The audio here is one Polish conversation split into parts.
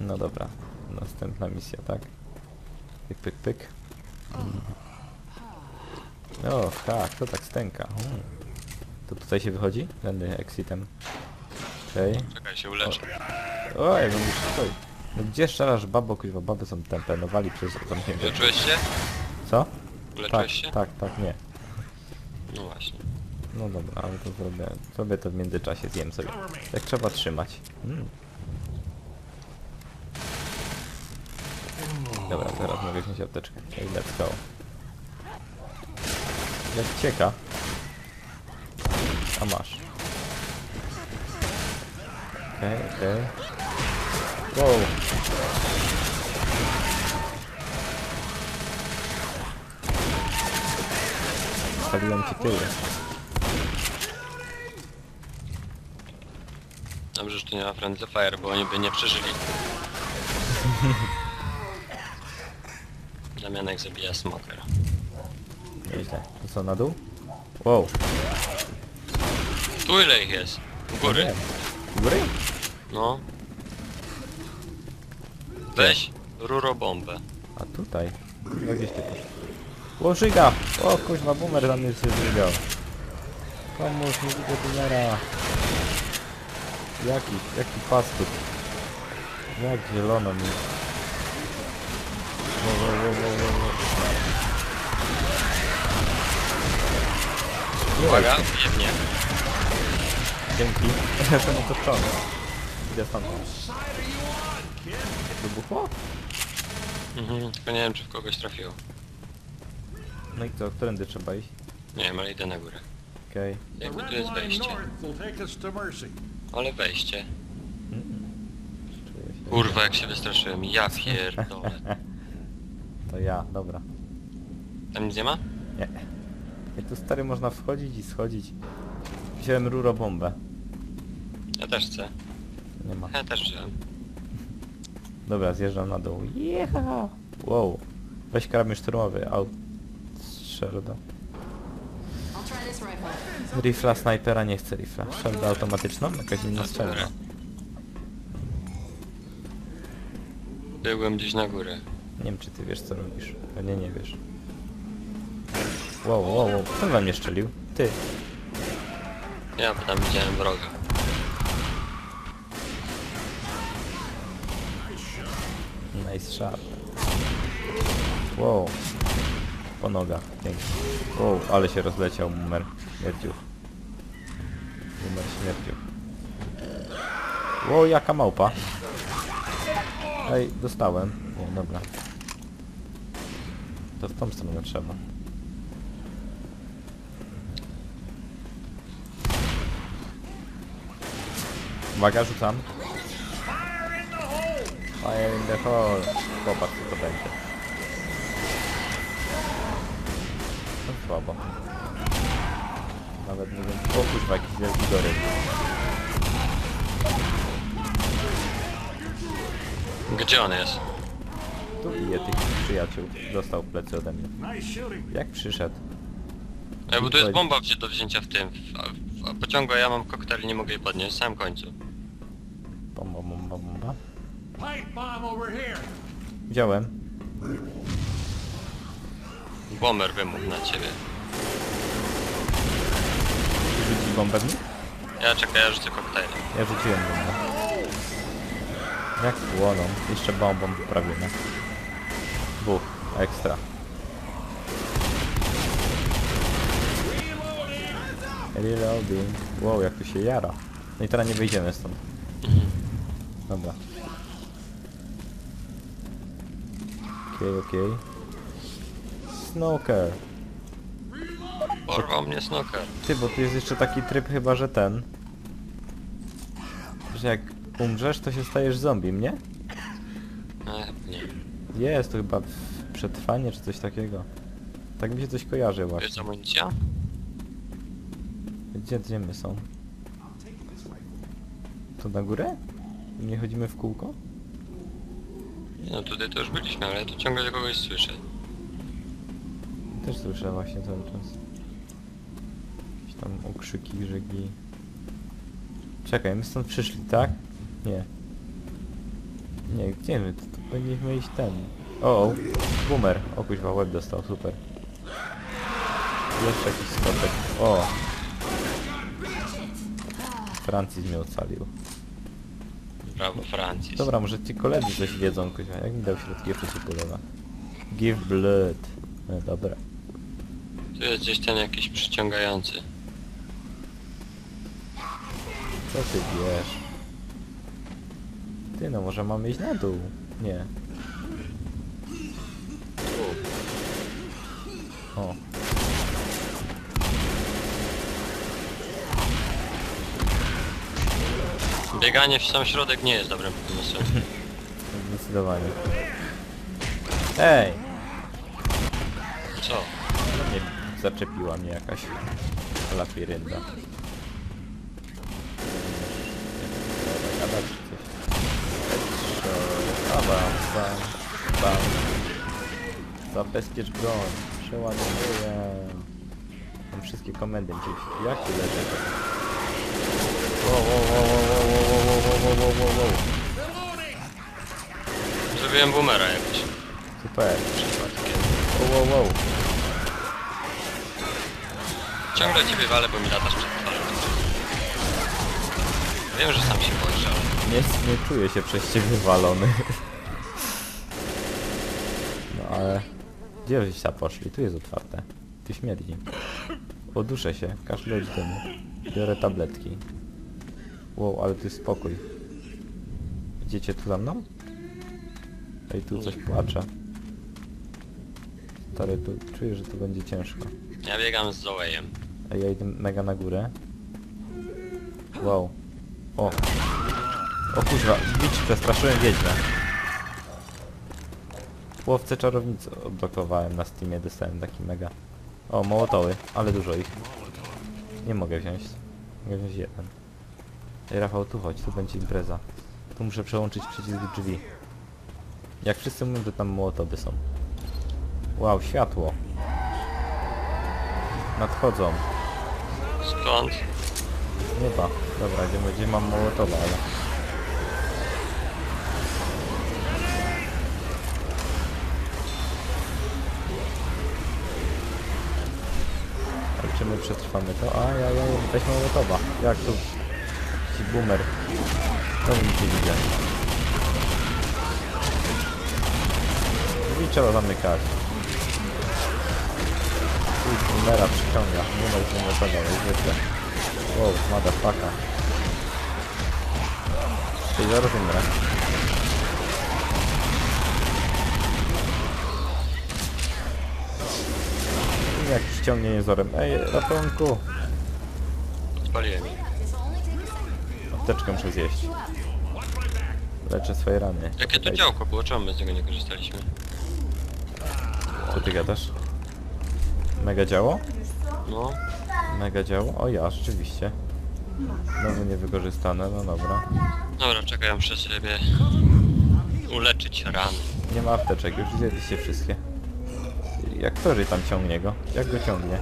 No dobra, następna misja, tak? Pyk, pyk, pyk. Mm. O, ha, kto tak stęka? Mm. To tutaj się wychodzi? Tędy exitem. Okej. Czekaj, się uleczę. Oj, no stoi. No gdzie szarasz babo, kuźwa, baby są tempe, no wali przez wiem. Uleczyłeś się? Co? Tak, Uleczyłeś się? tak, tak, nie. No właśnie. No dobra, ale to zrobię, zrobię to w międzyczasie, zjem sobie. Jak trzeba trzymać. Mm. Dobra, teraz mogę wziąć apteczkę. Okay, let's go. Jak cieka. A masz. Okej, okej. Wow. Stawiłem ci tyły. Dobrze, że tu nie ma Friendly Fire, bo oni by nie przeżyli. Damianek zabija smoker. Nieźle. To co, na dół? Wow. Tu ile ich jest? U góry. Nie. U góry? No. Weź rurobombę. A tutaj? No gdzieś ty poszedł. O, żyga! O, kuźwa, boomer na mnie się zżygał. Pomóż mi, widzę boomera. Jaki, jaki pastuch. Jak zielono mi. Uwaga, jebnie. Dzięki. Jestem otoczony. Idę stąd. Wybuchło? Mhm, tylko nie wiem czy w kogoś trafiło. No i co, którędy trzeba iść? Nie wiem, ale idę na górę. Okej. The Jakby tu jest wejście. Ale wejście. Kurwa, jak się wystraszyłem. Ja pierdolę. To ja, dobra. Tam nic nie ma? Nie. Jak tu stary można wchodzić i schodzić. Wziąłem rurobombę. Ja też chcę. Nie ma. Ja też wziąłem. Dobra, zjeżdżam na dół. Jecha! Wow. Weź karabin szturmowy. This rifle. Rifla snajpera nie chcę rifla. Strzelda automatyczną? Jakaś inna strzelba. Byłem gdzieś na górę. Nie wiem czy ty wiesz co robisz. Pewnie nie wiesz. Wow, wow, wow. Kto wam mnie szczelił? Ty. Ja tam widziałem wroga. Nice shot. Wow. Po nogach. Pięknie. Wow, ale się rozleciał numer śmierciów. Numer śmierciów. Wow, jaka małpa. Ej, dostałem. Nie, dobra. To w tą stronę trzeba. Uwaga, rzucam. Fire in the hole. Popatrz co to będzie. No słabo. Nawet nie wiem. O kuźwa, jakiś wielki goryl. Gdzie on jest? Tu bije tych przyjaciół. Dostał w plecy ode mnie. Jak przyszedł? Ej, bo tu jest bomba wzi- do wzięcia w tym. W, w, w pociągu, a ja mam koktajl i nie mogę jej podnieść. W samym końcu. Wziąłem. Bomber wymógł na ciebie. Rzuci bombę w nich? Ja czekaj, ja rzucę koktajl. Ja rzuciłem bombę. Jak płoną. Jeszcze bombą poprawimy. Buch. Ekstra. Reloading. Wow, jak tu się jara. No i teraz nie wyjdziemy stąd. Dobra. Okej, okej. Snoker. Porwał mnie snoker. Ty, bo tu jest jeszcze taki tryb chyba, że ten... Że jak umrzesz, to się stajesz zombie, nie? E, nie. Jest to chyba przetrwanie czy coś takiego. Tak mi się coś kojarzy właśnie. jest amunicja? Gdzie, gdzie my są? To na górę? Nie chodzimy w kółko? No tutaj to już byliśmy, ale ja tu ciągle kogoś słyszę. Też słyszę właśnie cały czas. Jakieś tam okrzyki, żygi. Czekaj, my stąd przyszli, tak? Nie. Nie, gdzie my? To, to powinniśmy iść ten. O, o, boomer. O kuźwa, łeb dostał, super. Jeszcze jakiś skoczek. O! Francis mnie ocalił. Brawo, Francis. Dobra, może ci koledzy coś wiedzą, kuźwa. Jak mi dał środki przeciwbólowe? Give blood. No dobra. Tu jest gdzieś ten jakiś przyciągający. Co ty wiesz? Ty no, może mamy iść na dół? Nie. O. Bieganie w sam środek nie jest dobrym pomysłem. Zdecydowanie. Ej! Co? Nie zaczepiła mnie jakaś lapirynda. Gadać czy coś. Headshot. A bam, bam, bam. Zabezpiecz broń. Przeładowuję. Mam wszystkie komendy gdzieś. Jak tu leży? Zrobiłem boomera jakoś. Super. Przypadkiem. Wow, wow, wow. Ciągle ciebie walę, bo mi latasz przed twarzą. Wiem, że sam się boisz, ale... Nie, nie czuję się przez ciebie walony. No ale... Gdzie żeś ta poszli? Tu jest otwarte. Tu śmierdzi. Poduszę się. Kaszle od dymu. Biorę tabletki. Wow, ale tu jest spokój. Idziecie tu za mną? Ej, tu coś płacze. Stary, tu czuję, że to będzie ciężko. Ja biegam z Zoejem. Ej, ja idę mega na górę. Wow. O. O kurwa, widz, przestraszyłem wiedźmę. Łowcę czarownicy odblokowałem na Steamie, dostałem taki mega. O, mołotoły, ale dużo ich. Nie mogę wziąć. Mogę wziąć jeden. Ej, Rafał, tu chodź, tu będzie impreza. Tu muszę przełączyć przycisk drzwi. Jak wszyscy mówią, to tam mołotowy są. Wow, światło. Nadchodzą. Skąd? Nieba. Dobra, gdzie, gdzie mam mołotowa, ale... Ale czy my przetrwamy to? A, ja, ja, weź mołotowa. Jak tu? Ci boomer. Znowu nic nie widzę. Drzwi trzeba zamykać. Uj, boomera przyciąga. Boomer się mołotowa, jak zwykle. Wow, motherfucker. Czyli zaraz umrę. Jakiś ciągnienie zorem. Ej, ratunku! Odpaliłem ich. This'll only take a second. Apteczkę muszę zjeść. Leczę swoje rany. Jakie to działko było? Czemu my z niego nie korzystaliśmy? Co ty gadasz? Mega działo? No. Mega działo? O ja, rzeczywiście. Znowu niewykorzystane, no dobra. Dobra, czekaj, ja muszę sobie uleczyć rany. Nie ma apteczek, już zjedliście wszystkie. Jak to, że tam ciągnie go? Jak go ciągnie?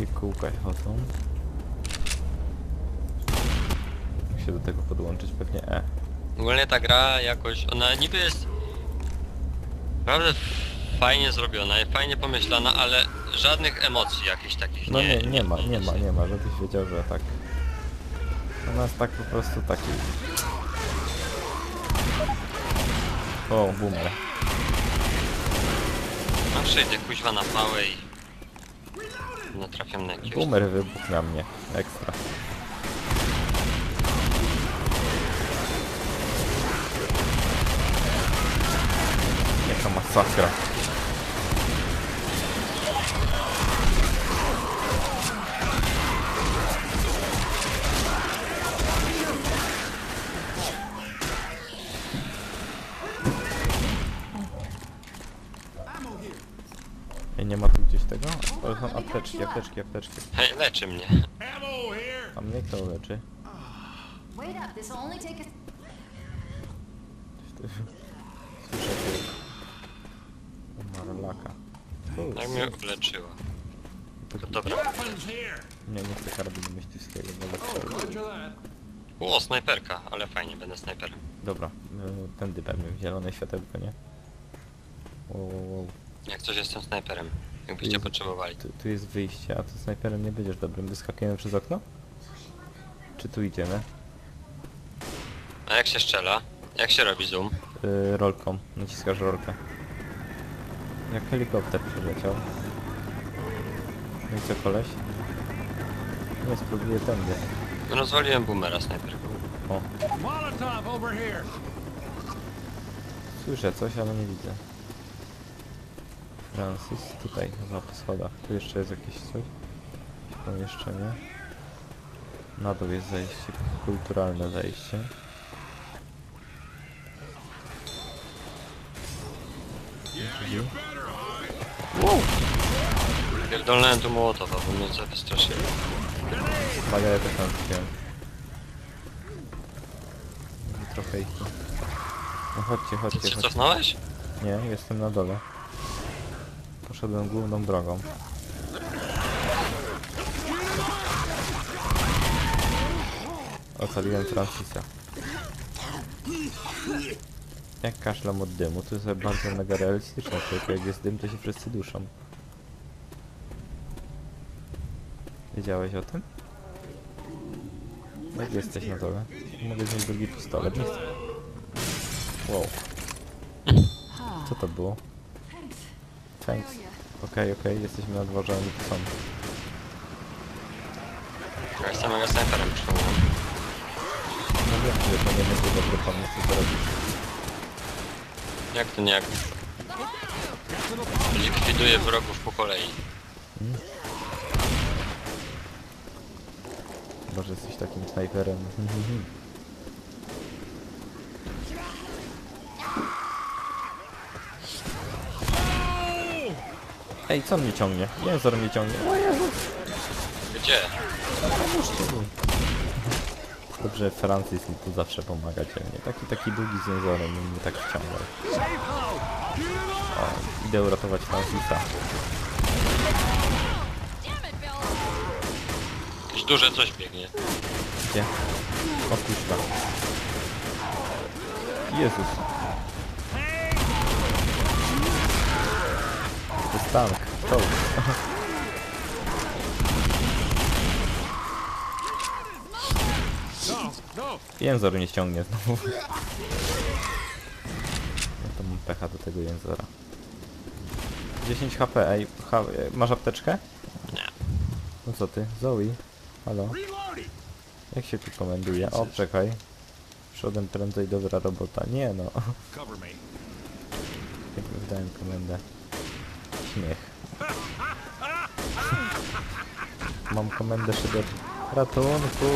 Jakie kółka chodzą? Jak się do tego podłączyć? Pewnie E. Ogólnie ta gra jakoś, ona niby jest naprawdę fajnie zrobiona, fajnie pomyślana, ale żadnych emocji jakichś takich No nie nie, ma, nie ma, nie ma, żebyś wiedział, że tak. Ona jest tak po prostu taki. O, boomer. No przyjdę kuźwa na pałę i natrafiam na jakiegoś... Boomer wybuchł na mnie. Ekstra. Jaka masakra. Ej, nie ma tu gdzieś tego? O, są apteczki, apteczki. Hej, leczy mnie. A mnie kto leczy? Wait up. This'll only take a. Coś tu- Słyszę tu... Marlaka. Jak mnie uleczyła. To Dobra. Nie, nie chcę karabinu myśliwskiego, that. O, snajperka, ale fajnie, będę snajperem. Dobra, y, tędy pewnie, zielone światełko, nie? Wow, wow, wow. Jak coś jestem snajperem, jakbyście potrzebowali. Tu, tu jest wyjście, a tu snajperem nie będziesz dobrym. Wyskakujemy przez okno? Czy tu idziemy? A jak się strzela? Jak się robi zoom? Yy, rolką, naciskasz rolkę. Jak helikopter przyleciał. No i co koleś? Nie, spróbuję tędy. Rozwaliłem boomera snajperką. O, słyszę coś, ale nie widzę. Francis, tutaj chyba po schodach. Tu jeszcze jest jakieś coś. Pomieszczenie. Na dół jest zejście, kulturalne zejście. Pierdolnąłem tu Mołotowa, bo mnie co wystraszyło. Uwaga, ja też tam wziąłem. Trochę ich tu. No chodźcie, Ty chodźcie, się chodźcie. cofnąłeś? Nie, jestem na dole. Poszedłem główną drogą. Ocaliłem Francisa. Jak kaszlam od dymu, to jest bardzo mega realistyczne, tylko jak jest dym, to się wszyscy duszą. Wiedziałeś o tym? Jak jesteś na dole? Mogę wziąć drugi pistolet, nie chcę. Wow. Co to było? Thanks. Okej, okej, jesteśmy na dworze, oni tu są. Ja jestem mega snajperem, przypominam. No wiem, że to nie będzie dobry pomysł, co zrobić. Jak to nie jak? Likwiduję wrogów po kolei. Może jesteś takim snajperem. Ej, co mnie ciągnie? Jęzor mnie ciągnie. O Jezus! Gdzie? Dobrze, Francis mi tu zawsze pomaga dzielnie. Taki, taki długi z jęzorem i mnie tak wciągał. O, idę uratować Francisa. Jakieś duże coś biegnie. Gdzie? O kuźwa. Jezus. To jest tank. Czołg. Jęzor mnie ściągnie znowu. Ja to mam pecha do tego jęzora. 10 HP, ej, ha, masz apteczkę? Nie. No co ty? Zoe? Halo? Jak się tu komenduje? O, czekaj. Przodem prędzej dobra robota. Nie no. Wydałem komendę. Śmiech. Mam komendę szyder. Ratunku!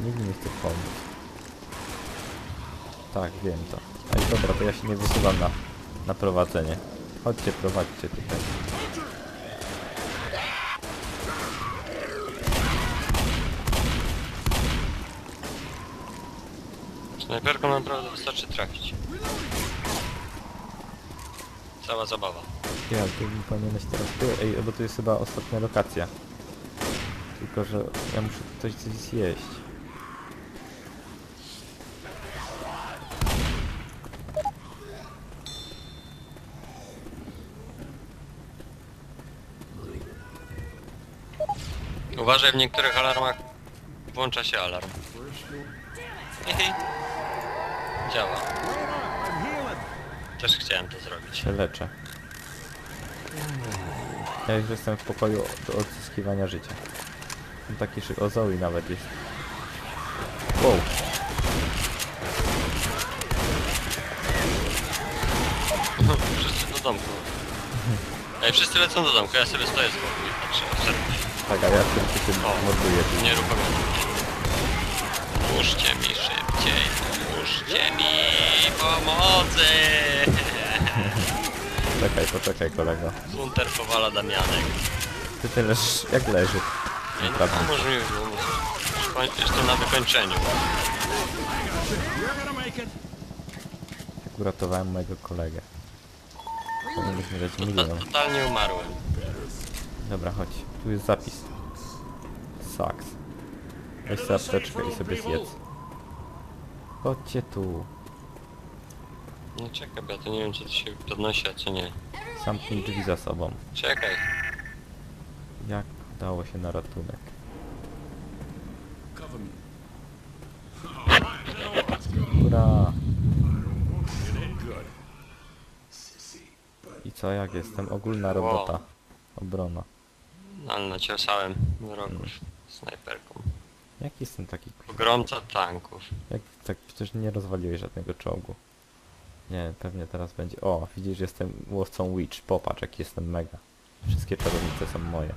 Nikt nie chce pomóc. Tak, wiem to. Ej, dobra, to ja się nie wysuwam na, na prowadzenie. Chodźcie, prowadźcie tutaj. Snajperką naprawdę wystarczy trafić. Cała zabawa. Ja, tu powinieneś teraz... Tu, ej, bo tu jest chyba ostatnia lokacja. Tylko, że ja muszę coś, coś zjeść. Uważaj, w niektórych alarmach włącza się alarm. Działa. Też chciałem to zrobić. się leczę. Ja już jestem w pokoju do odzyskiwania życia. Tam taki szyk... O, Zoe nawet jest. Wow. Wszyscy do domku. Ej, wszyscy lecą do domku, ja sobie stoję z boku i patrzę, obserwuję. Tak, a ja tym tym O. morduję. Nie ruchomię. Pomóżcie mi szybciej, pomóżcie mi pomocy! Czekaj, poczekaj kolego. Hunter powala Damianek. Ty ty leżysz... jak leży? Nie, no Naprawdę. pomóż mi, już jestem na wykończeniu. Uratowałem mojego kolegę. Powinieneś mi dać milion. totalnie umarłem. Dobra, chodź. Tu jest zapis. Saks. Weź sobie apteczkę i sobie zjedz. Chodźcie tu. No czekaj, bo ja to nie wiem czy to się podnosi, a co nie. Zamknij drzwi za sobą. Czekaj. Jak udało się na ratunek? Ura! I co, jak jestem? Ogólna robota. Obrona. No, ale naciosałem wrogów snajperką. Jak jestem taki Pogromca tanków. Jak tak przecież nie rozwaliłeś żadnego czołgu. Nie, pewnie teraz będzie. O, widzisz, jestem łowcą Witch. Popatrz, jak jestem mega. Wszystkie czarownice są moje.